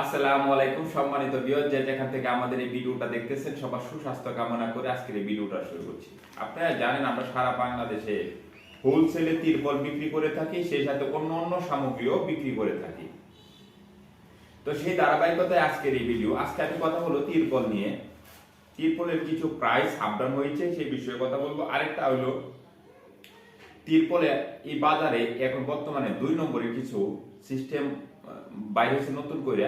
আসসালামু আলাইকুম সম্মানিত বিয়র যে যেখান থেকে আমাদের এই ভিডিওটা দেখতেছেন, সবার সুস্বাস্থ্য কামনা করে আজকের এই ভিডিওটা শুরু করছি। আপনারা জানেন, আমরা সারা বাংলাদেশে হোলসেলে তিরপল বিক্রি করে থাকি, সেই সাথে অন্য অন্য সামগ্রীও বিক্রি করে থাকি। তো সেই ধারাবাহিকতায় আজকের এই ভিডিও আজকে আমি কথা বলব তিরপল নিয়ে। তিরপলের কিছু প্রাইস আপডাউন হয়েছে, সেই বিষয়ে কথা বলব। আরেকটা হলো, তিরপলে এই বাজারে এখন বর্তমানে দুই নম্বরে কিছু সিস্টেম বাইরে হচ্ছে নতুন করে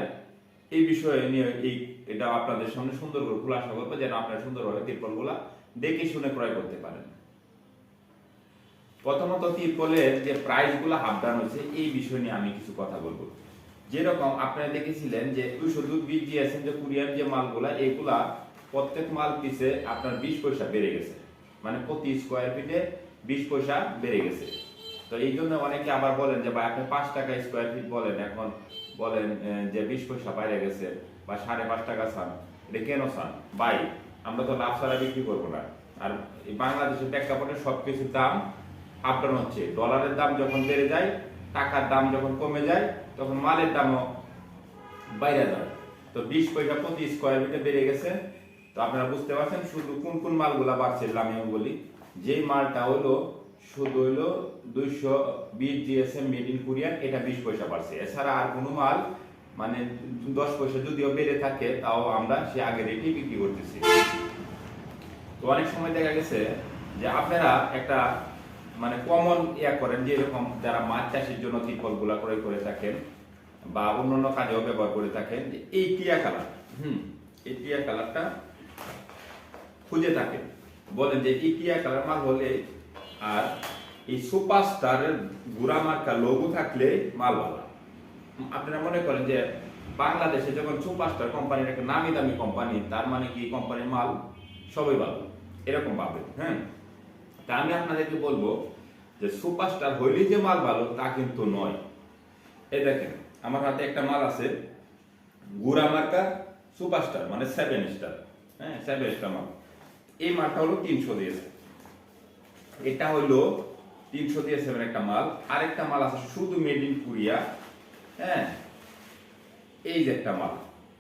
এই বিষয়ে নিয়ে এই এটা আপনাদের সামনে সুন্দর করে খুলাসা করব, যেন আপনারা সুন্দরভাবে তিরপলগুলা দেখে শুনে ক্রয় করতে পারেন। প্রথমত তিরপলের যে প্রাইসগুলো হাফ ডাউন হয়েছে, এই বিষয় নিয়ে আমি কিছু কথা বলব। যেরকম আপনারা দেখেছিলেন যে বীজ দিয়েছেন যে কুরিয়ার যে মালগুলা, এগুলা প্রত্যেক মাল পিছে আপনার বিশ পয়সা বেড়ে গেছে। মানে প্রতি স্কোয়ার ফিটে বিশ পয়সা বেড়ে গেছে। তো এই জন্য অনেকে আবার বলেন যে, ভাই, আপনি পাঁচ টাকা স্কোয়ার ফিট বলেন, এখন বলেন যে বিশ পয়সা বাইরে গেছে বা সাড়ে পাঁচ টাকা চান, এটা কেন চান? ভাই, আমরা তো লাভ ছাড়া বিক্রি করব না। আর বাংলাদেশের প্রেক্ষাপটে সব কিছুর দাম আপডাউন হচ্ছে। ডলারের দাম যখন বেড়ে যায়, টাকার দাম যখন কমে যায়, তখন মালের দামও বাইরে যায়। তো বিশ পয়সা প্রতি স্কোয়ার ফিটে বেড়ে গেছে। তো আপনারা বুঝতে পারছেন শুধু কোন কোন মালগুলা বাড়ছে, আমি বলি, যেই মালটা হলো শুধু হইল দুইশো বিশ জিএসএম মেড ইন কোরিয়ান এটা বিশ পয়সা বাড়ছে। এছাড়া আর কোনো মাল মানে দশ পয়সা যদিও বেড়ে থাকে, তাও আমরা সে আগের রেটেই বিক্রি করতেছি। তো অনেক সময় দেখা গেছে যে আপনারা একটা মানে কমন ইয়া করেন যে এরকম যারা মাছ চাষের জন্য ত্রিপলগুলা ক্রয় করে থাকেন, বা অন্যান্য কাজেও ব্যবহার করে থাকেন এই টিয়া কালার, হুম, এই টিয়া কালারটা খুঁজে থাকেন। বলেন যে এই টিয়া কালার মাল হলে আর এই সুপারস্টারের গুড়া মার্কা লোগো থাকলে মাল ভালো। আপনারা মনে করেন যে বাংলাদেশে যখন সুপারস্টার কোম্পানির একটা নামি দামি কোম্পানি তার মানে কি কোম্পানির মাল সবাই ভালো। এরকম ভাবে হ্যাঁ? তা আমি আপনাদেরকে বলব যে সুপারস্টার হইলে যে মাল ভালো, তা কিন্তু নয়। এই দেখেন, আমার হাতে একটা মাল আছে, গুড়া মার্কা সুপারস্টার মানে সেভেন স্টার হ্যাঁ? সেভেন স্টার মাল। এই মালটা হলো তিনশো দিয়েছে এটা হলো তিনশো দিয়ে সেভেন একটা মাল। আরেকটা মাল আছে শুধু মেড ইন কোরিয়া হ্যাঁ? এই যে একটা মাল।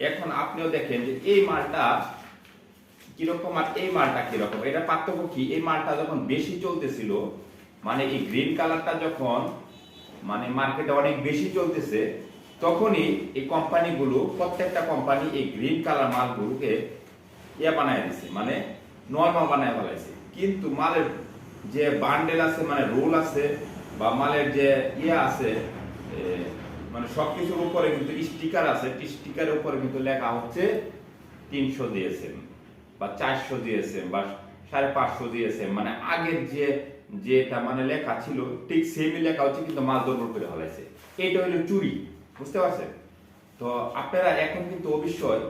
এখন আপনিও দেখেন যে এই মালটা কীরকম আর এই মালটা কীরকম? এটা পার্থক্য কি? এই মালটা যখন বেশি চলতেছিল মানে এই গ্রিন কালারটা যখন মানে মার্কেটে অনেক বেশি চলতেছে, তখনই এই কোম্পানিগুলো প্রত্যেকটা কোম্পানি এই গ্রিন কালার মালগুলোকে ইয়ে বানায় দিছে মানে নর্মাল বানায় ফেলাইছে। কিন্তু মালের যে বান্ডেল আছে মানে রোল আছে, বা মালের যে ইয়ে আছে মানে সবকিছুর উপরে কিন্তু স্টিকার আছে স্টিকারের উপরে কিন্তু লেখা হচ্ছে তিনশো দিয়েছেন বা চারশো দিয়েছেন বা সাড়ে পাঁচশো দিয়েছেন মানে আগের যে, যেটা মানে লেখা ছিল, ঠিক সেমই লেখা হচ্ছে, কিন্তু মাল দরবার করে হলাইছে এটা হলো চুরি, বুঝতে পারছেন? তো আপনারা এখন কিন্তু অবশ্যই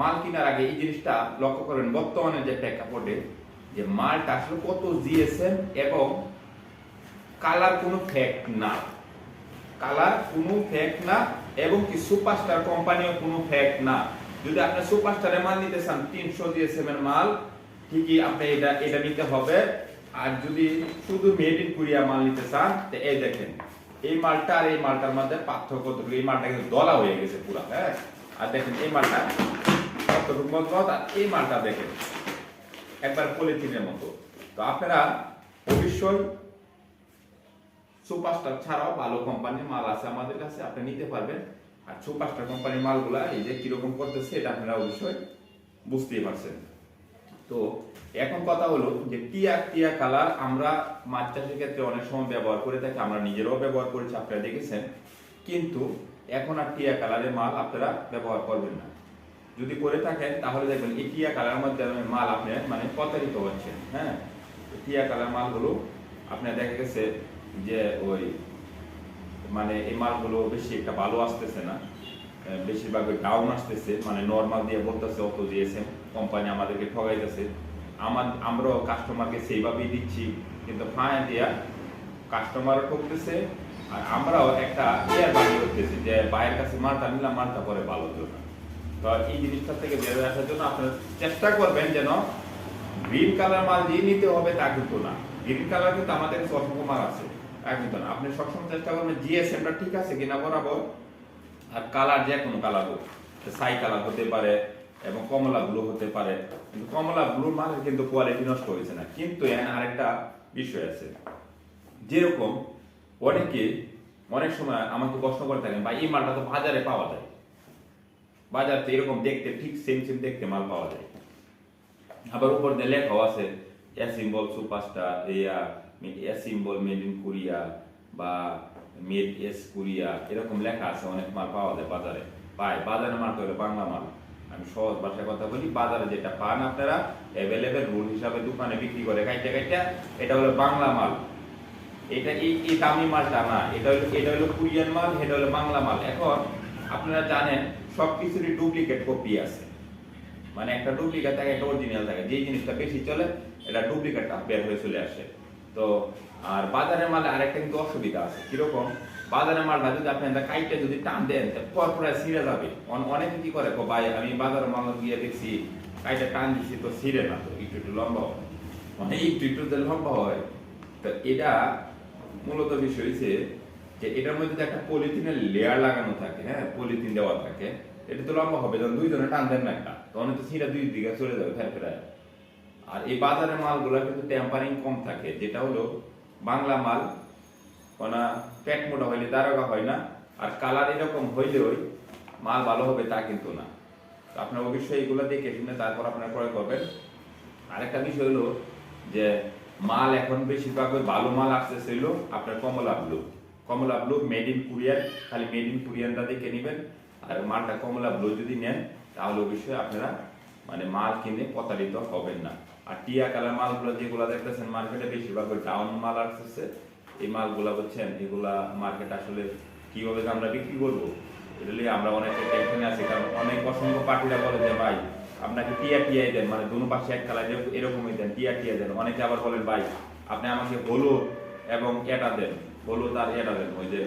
মাল কেনার আগে এই জিনিসটা লক্ষ্য করেন, বর্তমানে যে প্রেক্ষাপটে যে মালটা আসলে কত জিএসএম এবং কালার কোনো ফ্যাক্ট না। কালার কোনো ফ্যাক্ট না এবং কি সুপারস্টার কোম্পানিও কোনো ফ্যাক্ট না। যদি আপনি সুপারস্টারের মাল নিতে চান, তিনশো এর মাল, ঠিকই আপনি এটা এটা নিতে হবে। আর যদি শুধু মেড ইন কোরিয়া মাল নিতে চান, তো এই দেখেন, এই মালটা আর এই মালটার মধ্যে পার্থক্য কতটুকু? এই মালটা কিন্তু দলা হয়ে গেছে পুরো হ্যাঁ? আর দেখেন, এই মালটা মজবুত? আর এই মালটা দেখেন একবার পলিথিনের মতো। তো আপনারা অবশ্যই সুপারস্টার ছাড়াও ভালো কোম্পানির মাল আছে আমাদের কাছে, আপনি নিতে পারবেন। আর সুপারস্টার কোম্পানির মালগুলা এই যে কীরকম করতেছে, এটা আপনারা অবশ্যই বুঝতেই পারছেন। তো এখন কথা হলো যে টিয়া টিয়া কালার আমরা মাছ চাষের ক্ষেত্রে অনেক সময় ব্যবহার করে থাকি, আমরা নিজেরাও ব্যবহার করেছি, আপনারা দেখেছেন। কিন্তু এখন আর টিয়া কালারের মাল আপনারা ব্যবহার করবেন না। যদি করে থাকেন, তাহলে দেখবেন এই টিয়া কালার মধ্যে মাল আপনি মানে প্রতারিত হচ্ছেন হ্যাঁ? টিয়া কালার মালগুলো আপনার দেখা গেছে যে ওই মানে এই মালগুলো বেশি একটা ভালো আসতেছে না বেশিরভাগ ডাউন আসতেছে মানে নর্মাল দিয়ে বলতেছে, অত দিয়েছে কোম্পানি আমাদেরকে ঠগাইতেছে। আমার, আমরাও কাস্টমারকে সেইভাবেই দিচ্ছি, কিন্তু ফাঁয়া দিয়া কাস্টমারও ঠকতেছে, আর আমরাও একটা ইয়ার বানিয়ে করতেছি যে বাইরের কাছে মালটা নিলাম, মালটা পরে ভালো জন্য তো এই জিনিসটা থেকে বের হয়ে আসার জন্য আপনারা চেষ্টা করবেন যেন গ্রিন কালার মাল দিয়ে নিতে হবে তা কিন্তু না। গ্রিন কালার কিন্তু আমাদের অসংখ্য মাল আছে, তা না। আপনি সবসময় চেষ্টা করবেন জিএসএমটা ঠিক আছে কিনা বরাবর, আর কালার যে কোনো কালার হোক সাই কালার হতে পারে এবং কমলা ব্লু হতে পারে। কিন্তু কমলা ব্লু মালের কিন্তু কোয়ালিটি নষ্ট হয়েছে না। কিন্তু এখানে আরেকটা বিষয় আছে। যেরকম অনেকে অনেক সময় আমাকে প্রশ্ন করে থাকেন বা এই মালটা তো বাজারে পাওয়া যায়। বাজারে এরকম দেখতে, ঠিক সেম সেম দেখতে মাল পাওয়া যায়। আবার উপর দিয়ে লেখাও আছে অ্যাসিম্বল সুপারস্টার ইয়া অ্যাসিম্বল মেড ইন কোরিয়া বা মেড এস কোরিয়া এরকম লেখা আছে, অনেক মাল পাওয়া যায় বাজারে। পায়, বাজারে মাল হলো বাংলা মাল। আমি সহজ ভাষায় কথা বলি, বাজারে যেটা পান আপনারা অ্যাভেলেবেল রুল হিসাবে দোকানে বিক্রি করে কাইটা কাইটা এটা হলো বাংলা মাল। এটা এই এই দামি মালটা না, এটা হলো এটা হলো কোরিয়ান মাল, এটা হলো বাংলা মাল। এখন আপনারা জানেন সব কিছুরই ডুপ্লিকেট কপি আছে। মানে একটা ডুপ্লিকেট থাকে, একটা অরিজিনাল থাকে। যেই জিনিসটা বেশি চলে, এটা ডুপ্লিকেটটা বের হয়ে চলে আসে। তো, আর বাজারের মালে আরেকটা কিন্তু অসুবিধা আছে। কীরকম? বাজারের মালটা যদি আপনি একটা কাইটে যদি টান দেন পর পর ছিঁড়ে যাবে। অনেকে কি করে ভাই, আমি বাজারের মাল গিয়ে দেখছি, কাইটে টান দিছি, তো ছিঁড়ে না, তো একটু একটু লম্বা হয়। মানে একটু একটু যে লম্বা হয়, তো এটা মূলত বিষয় হচ্ছে যে এটার মধ্যে একটা পলিথিনের লেয়ার লাগানো থাকে হ্যাঁ পলিথিন দেওয়া থাকে, এটা তো লম্বা হবে, যখন দুইজনে টান দেন না একটা তখন তো সিটা দুই দিকে চলে যাবে, ফের ফেরায় আর এই বাজারের মালগুলো কিন্তু টেম্পারিং কম থাকে, যেটা হলো বাংলা মাল কোনা পেট মোটা হইলে দারোগা হয় না, আর কালার এরকম হইলেও মাল ভালো হবে তা কিন্তু না। তো আপনার অবশ্যই এগুলো দেখে শুনে তারপর আপনারা ক্রয় করবেন। আরেকটা বিষয় হলো যে মাল এখন বেশিরভাগ ভালো মাল আসতেছে হলো আপনার কমলা ব্লু কমলা ব্লু মেড ইন কুরিয়ার খালি মেড ইন কুরিয়ানটা দেখে নেবেন। আর মালটা কমলা ব্লু যদি নেন, তাহলে অবশ্যই আপনারা মানে মাল কিনে প্রতারিত হবেন না। আর টিয়া কালার মালগুলো যেগুলো দেখতেছেন মার্কেটে বেশিরভাগ ডাউন মাল আসতেছে। এই মালগুলা বুঝছেন, এগুলা মার্কেট আসলে কীভাবে আমরা বিক্রি করব, এটা নিয়ে আমরা অনেক টেনশনে আছি। কারণ অনেক অসংখ্য পার্টিরা বলে যে, ভাই, আপনাকে টিয়া টিয়াই দেন। মানে দুনো পাশে এক কালার এরকমই দেন, টিয়া টিয়া দেন। অনেকে আবার বলেন, ভাই, আপনি আমাকে হলুদ এবং এটা দেন, হলুদ আর এটা দেন, ওই যে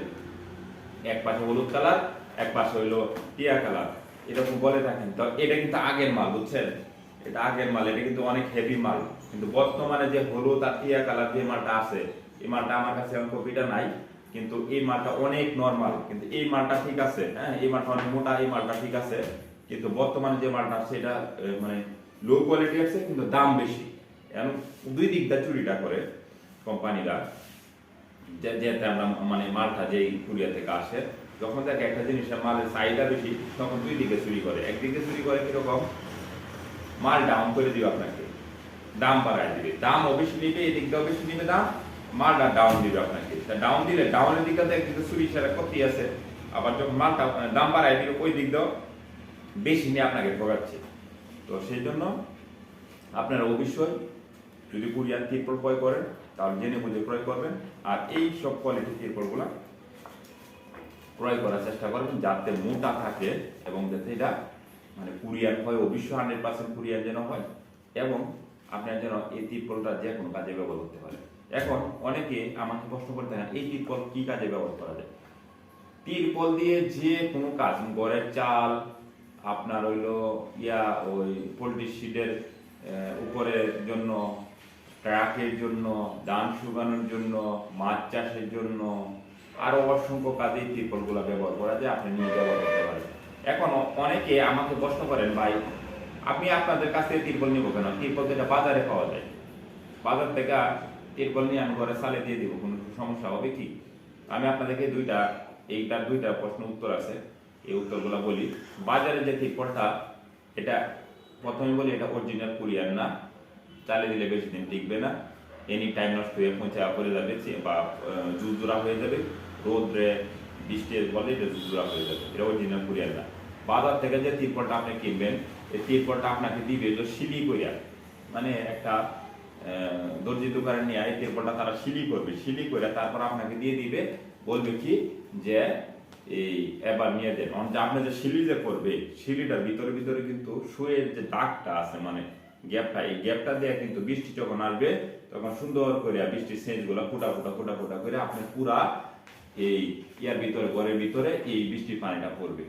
এক পাশে হলুদ কালার, এক পাশে হইল টিয়া কালার। এরকম বলে থাকেন। তো এটা কিন্তু আগের মাল, বুঝছেন? এটা আগের মাল, এটা কিন্তু অনেক হেভি মাল। কিন্তু বর্তমানে যে হলুদ আর টিয়া কালার যে মালটা আছে, এই মালটা আমার কাছে এখন কপিটা নাই, কিন্তু এই মালটা অনেক নর্মাল কিন্তু এই মালটা ঠিক আছে হ্যাঁ? এই মালটা অনেক মোটা, এই মালটা ঠিক আছে। কিন্তু বর্তমানে যে মালটা এটা মানে লো কোয়ালিটি আছে, কিন্তু দাম বেশি। এখন দুই দিকটা চুরিটা করে কোম্পানিরা। যেতে আমরা মানে মালটা যেই কুরিয়া থেকে আসে যখন দেখে একটা জিনিসের মালের চাহিদা বেশি তখন দুই দিকে চুরি করে। একদিকে চুরি করে কীরকম? মাল ডাউন করে দিবে আপনাকে। দাম বাড়ায় দিবে। দাম বেশি নিবে এই দিকটাও বেশি নিবে দাম মালটা ডাউন দিবে আপনাকে। তা ডাউন দিলে ডাউনের দিকটাতে একদিকে চুরি সেরা করতে আছে। আবার যখন মালটা আহ, দাম বাড়ায় দিবে ওই দিকটাও বেশি নিয়ে আপনাকে ঠকাচ্ছে তো সেই জন্য আপনারা অবশ্যই যদি কুরিয়ার তিরপল ক্রয় করেন তাহলে জেনে বুঝে ক্রয় করবেন। আর এই সব কোয়ালিটির তিরপলগুলো ক্রয় করার চেষ্টা করবেন যাতে মোটা থাকে এবং যাতে এটা মানে কুরিয়ার হয়, অবশ্যই হান্ড্রেড পার্সেন্ট কুরিয়ার যেন হয় এবং আপনার যেন এই তিরপলটা যে কোনো কাজে ব্যবহার করতে পারে এখন অনেকে আমাকে প্রশ্ন করতে থাকেন এই তিরপল কি কাজে ব্যবহার করা যায়? তিরপল দিয়ে যে কোনো কাজ গড়ের চাল, আপনার হইল ইয়া ওই পোলট্রি শিটের উপরের জন্য ট্রাকের জন্য, ধান শুকানোর জন্য, মাছ চাষের জন্য, আরও অসংখ্য কাজে তিরপলগুলো ব্যবহার করা যায়, আপনি নিয়ে ব্যবহার করতে পারেন। এখন অনেকে আমাকে প্রশ্ন করেন, ভাই, আপনি আপনাদের কাছ থেকে তিরপল নিব কেন? তিরপল যেটা বাজারে পাওয়া যায়। বাজার থেকে তিরপল নিয়ে আমি ঘরে সালে দিয়ে দিব, কোনো সমস্যা হবে কি? আমি আপনাদেরকে দুইটা, এইটার দুইটা প্রশ্ন উত্তর আছে, এই উত্তরগুলো বলি। বাজারে যে তিরপলটা, এটা প্রথমে বলি, এটা অরিজিনাল কুরিয়ার না। চালিয়ে দিলে বেশি দিন টিকবে না। এনি টাইম নষ্ট হয়ে পৌঁছা পড়ে যাবে বা জুজুরা হয়ে যাবে। রোদ্রে বৃষ্টির ফলে এটা জুজুরা হয়ে যাবে। এটা অরিজিনাল কুরিয়ার না। বাজার থেকে যে তিরপলটা আপনি কিনবেন, এই তিরপলটা আপনাকে দিবে যে সিলি করিয়া মানে একটা দর্জি দোকানে নিয়ে এই তিরপলটা তারা সিলি করবে। সিলি করে তারপর আপনাকে দিয়ে দিবে, বলবে কি যে, এই, এবার নিয়ে দেন আপনি যে সিলি যে করবে সিলিটার ভিতরে ভিতরে কিন্তু শুয়ের যে দাগটা আছে মানে গ্যাপটা, এই গ্যাপটা দিয়ে কিন্তু বৃষ্টি যখন আসবে, তখন সুন্দর করে বৃষ্টির সেচগুলা ফুটা ফুটা ফুটা ফুটা করে আপনি পুরা এই ইয়ার ভিতরে, ঘরের ভিতরে এই বৃষ্টির পানিটা পড়বে।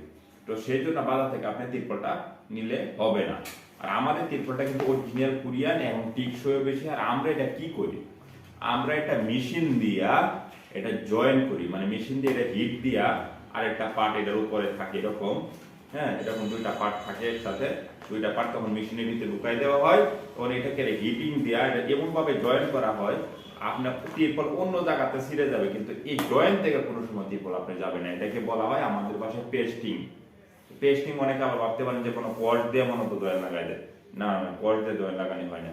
তো সেই জন্য বাজার থেকে আপনি তিরপলটা নিলে হবে না। আর আমাদের তিরপলটা কিন্তু অরিজিনাল কুরিয়ান এবং টিকসইও বেশি। আর আমরা এটা কি করি? আমরা এটা মেশিন দিয়া এটা জয়েন করি। মানে মেশিন দিয়ে এটা হিট দিয়া আর একটা পার্ট এটার উপরে থাকে এরকম। হ্যাঁ এরকম দুইটা পার্ট থাকে একসাথে, দুইটা পার্ট তখন মেশিনের ভিতরে ঢুকাই দেওয়া হয়, তখন এটাকে হিটিং দেওয়া এটা এমন ভাবে জয়েন করা হয়, আপনার তিরপল অন্য জায়গাতে ছিঁড়ে যাবে, কিন্তু এই জয়েন থেকে কোনো সময় তিরপল আপনি যাবে না। এটাকে বলা হয় আমাদের ভাষায় পেস্টিং পেস্টিং অনেকে আবার ভাবতে পারেন যে কোনো কর্ড দিয়ে মনে তো জয়েন লাগাই দেয়। না না কর্ড দিয়ে জয়েন লাগানো হয় না।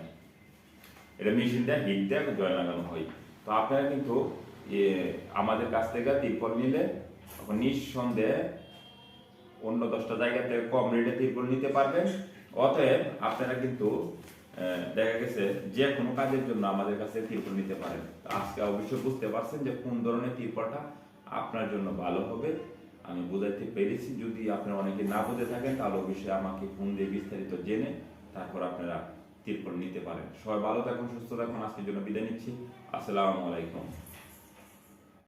এটা মেশিন দিয়ে হিট দিয়ে জয়েন লাগানো হয়। তো আপনারা কিন্তু আমাদের কাছ থেকে তিরপল নিলে নিঃসন্দেহে অন্য দশটা জায়গা থেকে কম রেটে তিরপল নিতে পারবেন। অতএব আপনারা কিন্তু দেখা গেছে যে কোনো কাজের জন্য আমাদের কাছে তিরপল নিতে পারেন। আজকে অবশ্যই বুঝতে পারছেন যে কোন ধরনের তিরপলটা আপনার জন্য ভালো হবে। আমি বোঝাইতে পেরেছি। যদি আপনারা অনেকে না বুঝে থাকেন, তাহলে অবশ্যই আমাকে ফোন দিয়ে বিস্তারিত জেনে তারপর আপনারা তিরপল নিতে পারেন। সবাই ভালো থাকুন, সুস্থ থাকুন। আজকের জন্য বিদায় নিচ্ছি। আসসালামু আলাইকুম।